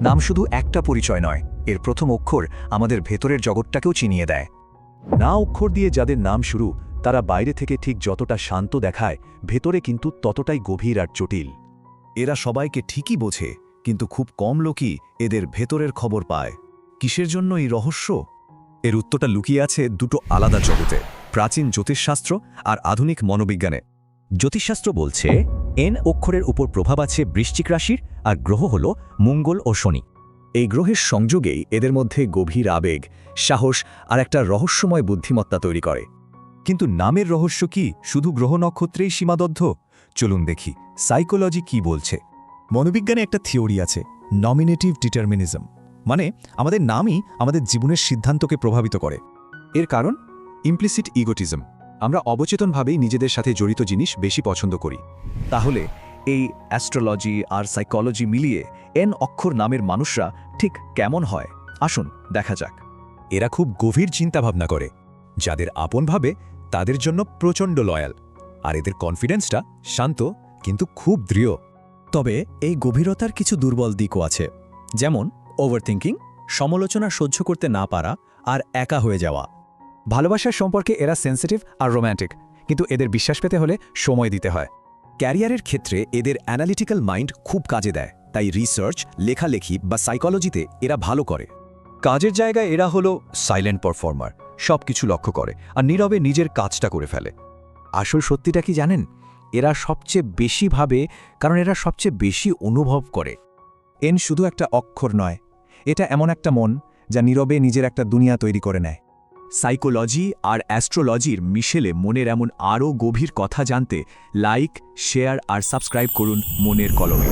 নাম শুধু একটা পরিচয় নয়, এর প্রথম অক্ষর আমাদের ভেতরের জগৎটাকেও চিনিয়ে দেয়। না অক্ষর দিয়ে যাদের নাম শুরু, তারা বাইরে থেকে ঠিক যতটা শান্ত দেখায়, ভেতরে কিন্তু ততটাই গভীর আর জটিল। এরা সবাইকে ঠিকই বোঝে, কিন্তু খুব কম লোকই এদের ভেতরের খবর পায়। কিসের জন্য এই রহস্য? এর উত্তরটা লুকিয়ে আছে দুটো আলাদা জগতে, প্রাচীন জ্যোতিষশাস্ত্র আর আধুনিক মনোবিজ্ঞানে। জ্যোতিষশাস্ত্র বলছে এন অক্ষরের উপর প্রভাব আছে বৃশ্চিক রাশির আর গ্রহ হল মঙ্গল ও শনি। এই গ্রহের সংযোগেই এদের মধ্যে গভীর আবেগ সাহস আর একটা রহস্যময় বুদ্ধিমত্তা তৈরি করে। কিন্তু নামের রহস্য কি শুধু গ্রহ নক্ষত্রেই সীমাবদ্ধ? চলুন দেখি সাইকোলজি কি বলছে? মনোবিজ্ঞানে একটা থিওরি আছে নমিনেটিভ ডিটারমিনিজম। মানে আমাদের নামই আমাদের জীবনের সিদ্ধান্তকে প্রভাবিত করে। এর কারণ ইমপ্লিসিট ইগোটিজম আমরা অবচেতনভাবেই নিজেদের সাথে জড়িত জিনিস বেশি পছন্দ করি। তাহলে এই অ্যাস্ট্রোলজি আর সাইকোলজি মিলিয়ে এন অক্ষর নামের মানুষরা ঠিক কেমন হয়? আসুন, দেখা যাক। এরা খুব গভীর চিন্তাভাবনা করে। যাদের আপন ভাবে, তাদের জন্য প্রচণ্ড লয়াল। আর এদের কনফিডেন্সটা শান্ত কিন্তু খুব দৃঢ়। তবে এই গভীরতার কিছু দুর্বল দিকও আছে। যেমন ওভারথিঙ্কিং সমালোচনা সহ্য করতে না পারা আর একা হয়ে যাওয়া। ভালোবাসার সম্পর্কে এরা সেন্সিটিভ আর রোম্যান্টিক কিন্তু এদের বিশ্বাস পেতে হলে সময় দিতে হয়। ক্যারিয়ারের ক্ষেত্রে এদের অ্যানালিটিক্যাল মাইন্ড খুব কাজে দেয়, তাই রিসার্চ লেখালেখি বা সাইকোলজিতে এরা ভালো করে। কাজের জায়গায় এরা হলো সাইলেন্ট পারফর্মার সব কিছু লক্ষ্য করে আর নীরবে নিজের কাজটা করে ফেলে। আসল সত্যিটা কি জানেন? এরা সবচেয়ে বেশি ভাবে, কারণ এরা সবচেয়ে বেশি অনুভব করে। এন শুধু একটা অক্ষর নয়, এটা এমন একটা মন যা নীরবে নিজের একটা দুনিয়া তৈরি করে নেয়। সাইকোলজি আর অ্যাস্ট্রোলজির মিশেলে মনের এমন আরও গভীর কথা জানতে লাইক, শেয়ার আর সাবস্ক্রাইব করুন মনের কলমে।